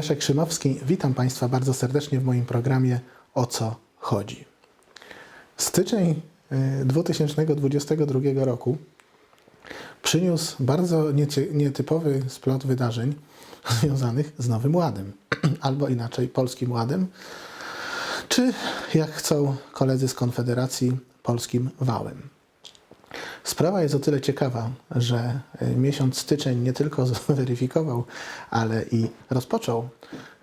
Leszek Szymowski. Witam Państwa bardzo serdecznie w moim programie O co chodzi. Styczeń y, 2022 roku przyniósł bardzo nietypowy splot wydarzeń związanych z Nowym Ładem, albo inaczej Polskim Ładem, czy jak chcą koledzy z Konfederacji, Polskim Wałem. Sprawa jest o tyle ciekawa, że y, miesiąc styczeń nie tylko zweryfikował, ale i rozpoczął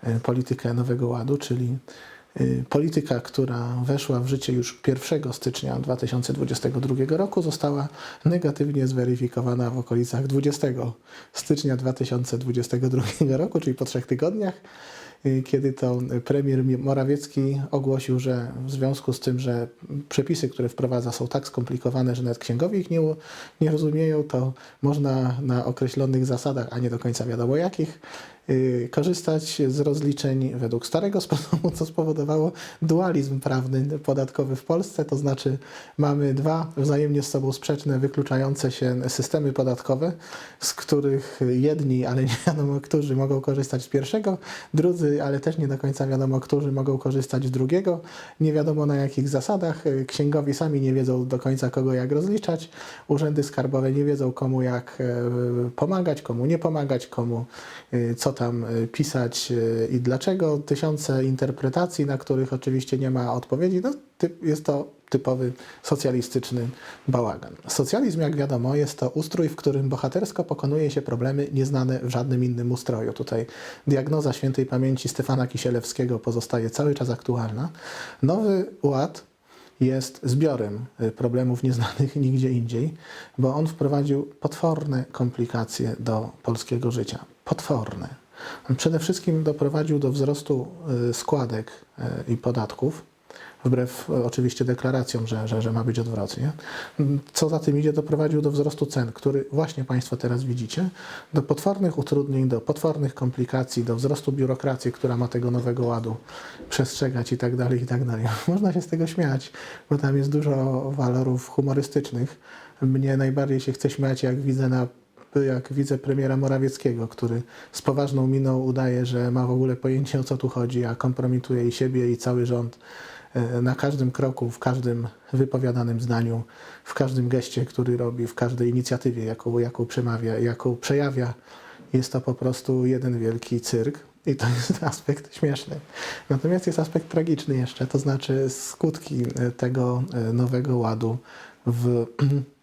y, politykę Nowego Ładu, czyli y, polityka, która weszła w życie już 1 stycznia 2022 roku, została negatywnie zweryfikowana w okolicach 20 stycznia 2022 roku, czyli po trzech tygodniach kiedy to premier Morawiecki ogłosił, że w związku z tym, że przepisy, które wprowadza są tak skomplikowane, że nawet księgowi ich nie, nie rozumieją, to można na określonych zasadach, a nie do końca wiadomo jakich, y, korzystać z rozliczeń według starego sposobu, co spowodowało dualizm prawny podatkowy w Polsce, to znaczy mamy dwa wzajemnie z sobą sprzeczne, wykluczające się systemy podatkowe, z których jedni, ale nie wiadomo którzy, mogą korzystać z pierwszego, drudzy, ale też nie do końca wiadomo którzy, mogą korzystać z drugiego, nie wiadomo na jakich zasadach, księgowi sami nie wiedzą do końca kogo jak rozliczać, urzędy skarbowe nie wiedzą komu jak e, pomagać, komu nie pomagać, komu e, co tam pisać i dlaczego. Tysiące interpretacji, na których oczywiście nie ma odpowiedzi. No, jest to typowy socjalistyczny bałagan. Socjalizm, jak wiadomo, jest to ustrój, w którym bohatersko pokonuje się problemy nieznane w żadnym innym ustroju. Tutaj diagnoza świętej pamięci Stefana Kisielewskiego pozostaje cały czas aktualna. Nowy Ład jest zbiorem problemów nieznanych nigdzie indziej, bo on wprowadził potworne komplikacje do polskiego życia. Potworne. Przede wszystkim doprowadził do wzrostu y, składek y, i podatków, wbrew y, oczywiście deklaracjom, że, że, że ma być odwrotnie. Co za tym idzie, doprowadził do wzrostu cen, który właśnie Państwo teraz widzicie, do potwornych utrudnień, do potwornych komplikacji, do wzrostu biurokracji, która ma tego nowego ładu przestrzegać i tak dalej, i tak dalej. Można się z tego śmiać, bo tam jest dużo walorów humorystycznych. Mnie najbardziej się chce śmiać, jak widzę na jak widzę premiera Morawieckiego, który z poważną miną udaje, że ma w ogóle pojęcie o co tu chodzi, a kompromituje i siebie, i cały rząd e, na każdym kroku, w każdym wypowiadanym zdaniu, w każdym geście, który robi, w każdej inicjatywie, jaką, jaką przemawia, jaką przejawia. Jest to po prostu jeden wielki cyrk. I to jest aspekt śmieszny. Natomiast jest aspekt tragiczny jeszcze, to znaczy skutki e, tego e, nowego ładu w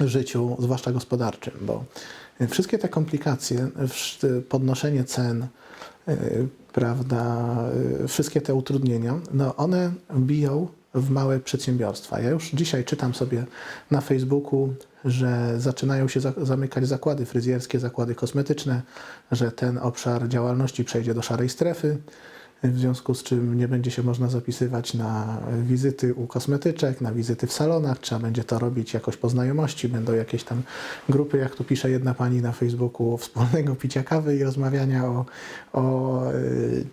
życiu, zwłaszcza gospodarczym, bo wszystkie te komplikacje, wsz- podnoszenie cen, y, prawda, wszystkie te utrudnienia, no one biją w małe przedsiębiorstwa. Ja już dzisiaj czytam sobie na Facebooku, że zaczynają się za- zamykać zakłady fryzjerskie, zakłady kosmetyczne, że ten obszar działalności przejdzie do szarej strefy w związku z czym nie będzie się można zapisywać na wizyty u kosmetyczek, na wizyty w salonach, trzeba będzie to robić jakoś po znajomości, będą jakieś tam grupy, jak tu pisze jedna pani na Facebooku, wspólnego picia kawy i rozmawiania o, o y,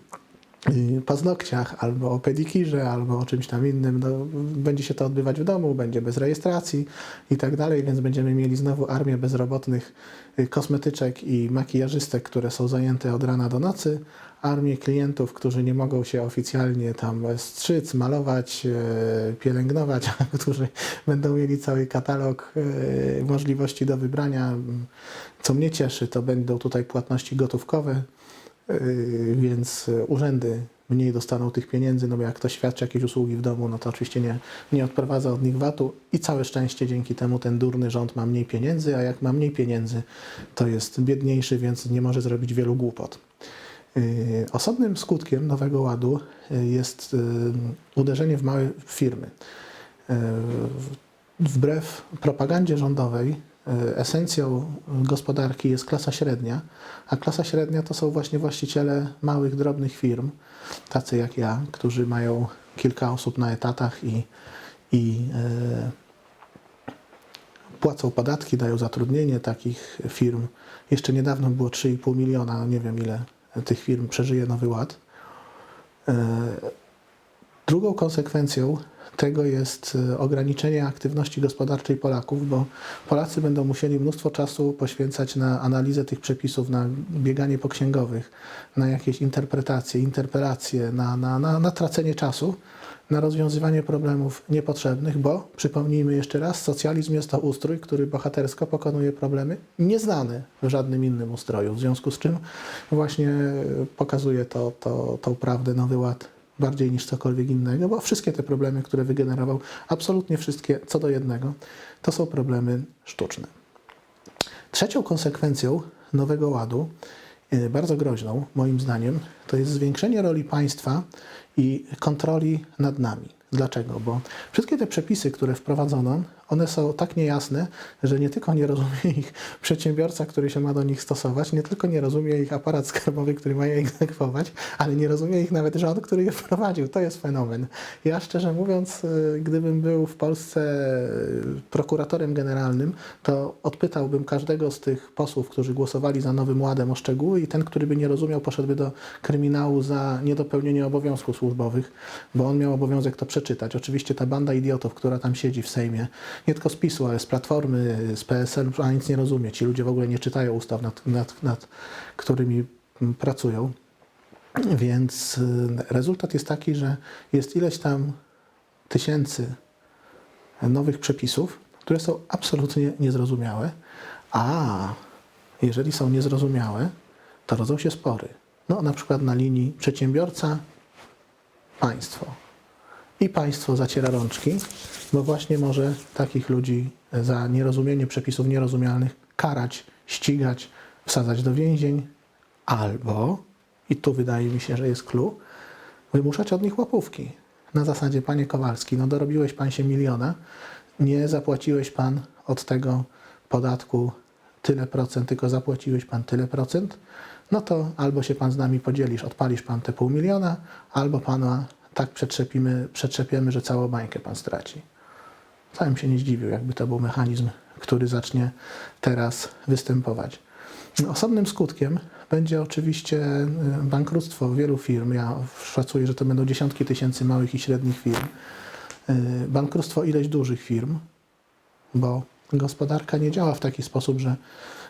paznokciach, albo o pedikirze, albo o czymś tam innym. No, będzie się to odbywać w domu, będzie bez rejestracji i tak dalej, więc będziemy mieli znowu armię bezrobotnych y, kosmetyczek i makijażystek, które są zajęte od rana do nocy, armię klientów, którzy nie mogą się oficjalnie tam strzyc, malować, e, pielęgnować, a którzy będą mieli cały katalog możliwości do wybrania. Co mnie cieszy, to będą tutaj płatności gotówkowe, więc y, urzędy mniej dostaną tych pieniędzy, no bo jak ktoś świadczy jakieś usługi w domu, no to oczywiście nie, nie odprowadza od nich VAT-u i całe szczęście dzięki temu ten durny rząd ma mniej pieniędzy, a jak ma mniej pieniędzy, to jest biedniejszy, więc nie może zrobić wielu głupot. Yy, Osobnym skutkiem Nowego Ładu yy, jest yy, uderzenie w małe firmy. Yy, Wbrew propagandzie rządowej, esencją gospodarki jest klasa średnia, a klasa średnia to są właśnie właściciele małych, drobnych firm, tacy jak ja, którzy mają kilka osób na etatach i, i y, płacą podatki, dają zatrudnienie takich firm. Jeszcze niedawno było 3,5 miliona, nie wiem ile tych firm przeżyje Nowy Ład. Drugą konsekwencją tego jest e, ograniczenie aktywności gospodarczej Polaków, bo Polacy będą musieli mnóstwo czasu poświęcać na analizę tych przepisów, na bieganie po księgowych, na jakieś interpretacje, interpelacje, na, na, na, na tracenie czasu, na rozwiązywanie problemów niepotrzebnych, bo przypomnijmy jeszcze raz, socjalizm jest to ustrój, który bohatersko pokonuje problemy nieznane w żadnym innym ustroju, w związku z czym właśnie pokazuje to, to, tą prawdę Nowy Ład bardziej niż cokolwiek innego, bo wszystkie te problemy, które wygenerował, absolutnie wszystkie co do jednego, to są problemy sztuczne. Trzecią konsekwencją Nowego Ładu, y, bardzo groźną moim zdaniem, to jest zwiększenie roli państwa i kontroli nad nami. Dlaczego? Bo wszystkie te przepisy, które wprowadzono, one są tak niejasne, że nie tylko nie rozumie ich przedsiębiorca, który się ma do nich stosować, nie tylko nie rozumie ich aparat skarbowy, który ma je egzekwować, ale nie rozumie ich nawet rząd, który je wprowadził. To jest fenomen. Ja szczerze mówiąc, y, gdybym był w Polsce y, prokuratorem generalnym, to odpytałbym każdego z tych posłów, którzy głosowali za Nowym Ładem o szczegóły i ten, który by nie rozumiał, poszedłby do kryminału za niedopełnienie obowiązków służbowych, bo on miał obowiązek to przeczytać. Oczywiście ta banda idiotów, która tam siedzi w Sejmie, nie tylko z PiSu, ale z Platformy, z PSL, a nic nie rozumie. Ci ludzie w ogóle nie czytają ustaw, nad, nad, nad którymi pracują. Więc y, rezultat jest taki, że jest ileś tam tysięcy nowych przepisów, które są absolutnie niezrozumiałe, a jeżeli są niezrozumiałe, to rodzą się spory. No, na przykład na linii przedsiębiorca, państwo. I państwo zaciera rączki, bo właśnie może takich ludzi za nierozumienie przepisów nierozumialnych karać, ścigać, wsadzać do więzień, albo, i tu wydaje mi się, że jest clue, wymuszać od nich łapówki. Na zasadzie, panie Kowalski, no dorobiłeś pan się miliona, nie zapłaciłeś pan od tego podatku tyle procent, tylko zapłaciłeś pan tyle procent, no to albo się pan z nami podzielisz, odpalisz pan te pół miliona, albo pana tak przetrzepimy, przetrzepiemy, że całą bańkę pan straci. Wcale się nie zdziwił, jakby to był mechanizm, który zacznie teraz występować. Osobnym skutkiem będzie oczywiście y, bankructwo wielu firm. Ja szacuję, że to będą dziesiątki tysięcy małych i średnich firm. Y, Bankructwo ileś dużych firm, bo gospodarka nie działa w taki sposób, że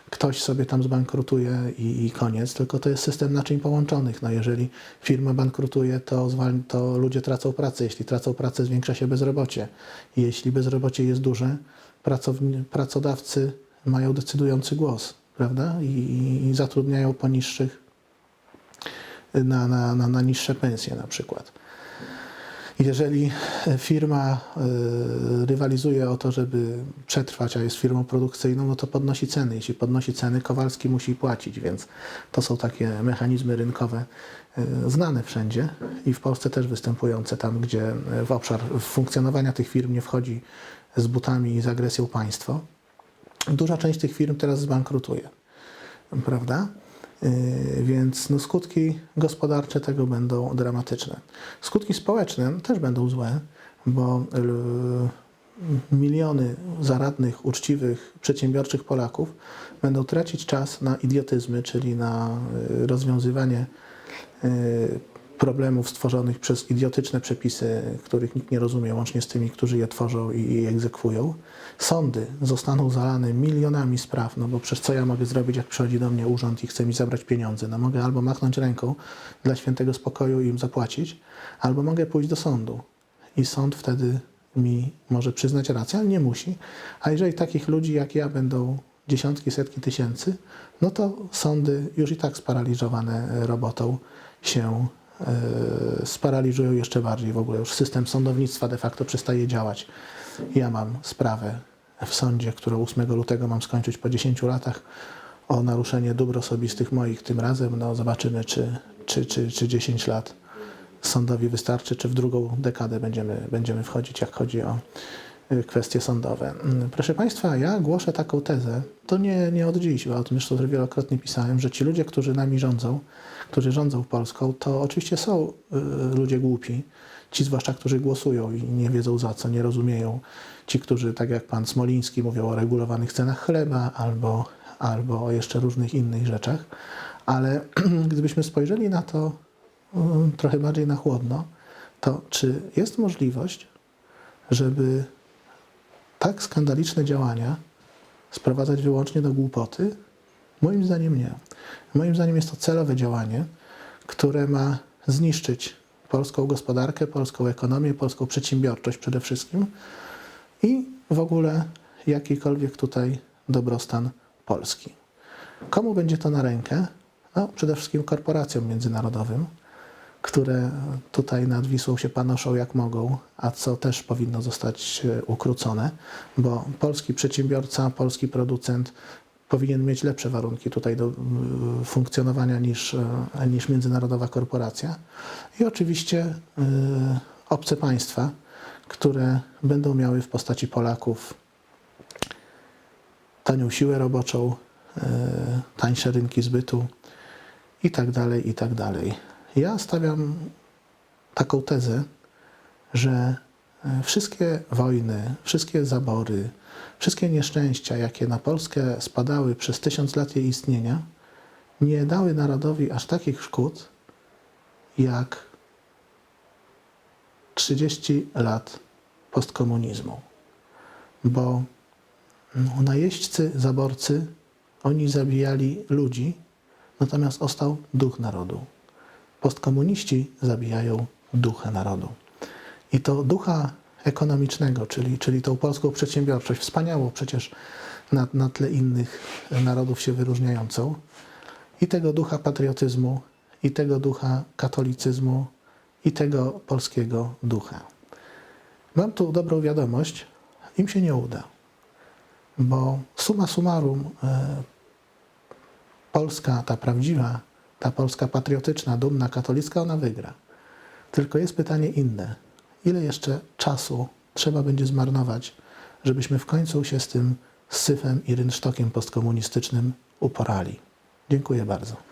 ktoś sobie tam zbankrutuje i, i koniec, tylko to jest system naczyń połączonych. No jeżeli firma bankrutuje, to, to ludzie tracą pracę. Jeśli tracą pracę, zwiększa się bezrobocie. Jeśli bezrobocie jest duże, pracodawcy mają decydujący głos, prawda? I, i zatrudniają po niższych, na, na, na, na niższe pensje na przykład. Jeżeli firma y, rywalizuje o to, żeby przetrwać, a jest firmą produkcyjną, no to podnosi ceny. Jeśli podnosi ceny, Kowalski musi płacić, więc to są takie mechanizmy rynkowe y, znane wszędzie i w Polsce też występujące tam, gdzie w obszar funkcjonowania tych firm nie wchodzi z butami i z agresją państwo. Duża część tych firm teraz zbankrutuje, prawda? Yy, Więc no, skutki gospodarcze tego będą dramatyczne. Skutki społeczne też będą złe, bo yy, miliony zaradnych, uczciwych, przedsiębiorczych Polaków będą tracić czas na idiotyzmy, czyli na yy, rozwiązywanie problemów stworzonych przez idiotyczne przepisy, których nikt nie rozumie, łącznie z tymi, którzy je tworzą i, egzekwują. Sądy zostaną zalane milionami spraw, no bo przez co ja mogę zrobić, jak przychodzi do mnie urząd i chce mi zabrać pieniądze? No mogę albo machnąć ręką dla świętego spokoju i im zapłacić, albo mogę pójść do sądu i sąd wtedy mi może przyznać rację, ale nie musi. A jeżeli takich ludzi jak ja będą dziesiątki, setki tysięcy, no to sądy już i tak sparaliżowane robotą się sparaliżują jeszcze bardziej. W ogóle już system sądownictwa de facto przestaje działać. Ja mam sprawę w sądzie, którą 8 lutego mam skończyć po 10 latach o naruszenie dóbr osobistych moich tym razem. No zobaczymy, czy, czy, czy, czy 10 lat sądowi wystarczy, czy w drugą dekadę będziemy, będziemy wchodzić, jak chodzi o kwestie sądowe. Mm, Proszę Państwa, ja głoszę taką tezę, to nie, nie od dziś, bo o tym już wielokrotnie pisałem, że ci ludzie, którzy nami rządzą, którzy rządzą Polską, to oczywiście są y, ludzie głupi, ci zwłaszcza, którzy głosują i nie wiedzą za co, nie rozumieją, ci, którzy, tak jak pan Smoliński, mówią o regulowanych cenach chleba albo, albo o jeszcze różnych innych rzeczach, ale gdybyśmy spojrzeli na to um, trochę bardziej na chłodno, to czy jest możliwość, żeby tak skandaliczne działania sprowadzać wyłącznie do głupoty? Moim zdaniem nie. Moim zdaniem jest to celowe działanie, które ma zniszczyć polską gospodarkę, polską ekonomię, polską przedsiębiorczość przede wszystkim i w ogóle jakikolwiek tutaj dobrostan Polski. Komu będzie to na rękę? No, przede wszystkim korporacjom międzynarodowym, które tutaj nad Wisłą się panoszą jak mogą, a co też powinno zostać e, ukrócone, bo polski przedsiębiorca, polski producent powinien mieć lepsze warunki tutaj do y, funkcjonowania niż, e, niż międzynarodowa korporacja. I oczywiście obce państwa, które będą miały w postaci Polaków tanią siłę roboczą, tańsze rynki zbytu i tak Ja stawiam taką tezę, że e, wszystkie wojny, wszystkie zabory, wszystkie nieszczęścia, jakie na Polskę spadały przez tysiąc lat jej istnienia, nie dały narodowi aż takich szkód, jak 30 lat postkomunizmu. Bo no, najeźdźcy, zaborcy, oni zabijali ludzi, natomiast ostał duch narodu. Postkomuniści zabijają ducha narodu. I to ducha ekonomicznego, czyli, czyli tą polską przedsiębiorczość, wspaniałą przecież na, na tle innych narodów się wyróżniającą, i tego ducha patriotyzmu, i tego ducha katolicyzmu, i tego polskiego ducha. Mam tu dobrą wiadomość, im się nie uda, bo summa summarum e, Polska, ta prawdziwa, ta Polska patriotyczna, dumna, katolicka, ona wygra. Tylko jest pytanie inne. Ile jeszcze czasu trzeba będzie zmarnować, żebyśmy w końcu się z tym syfem i rynsztokiem postkomunistycznym uporali? Dziękuję bardzo.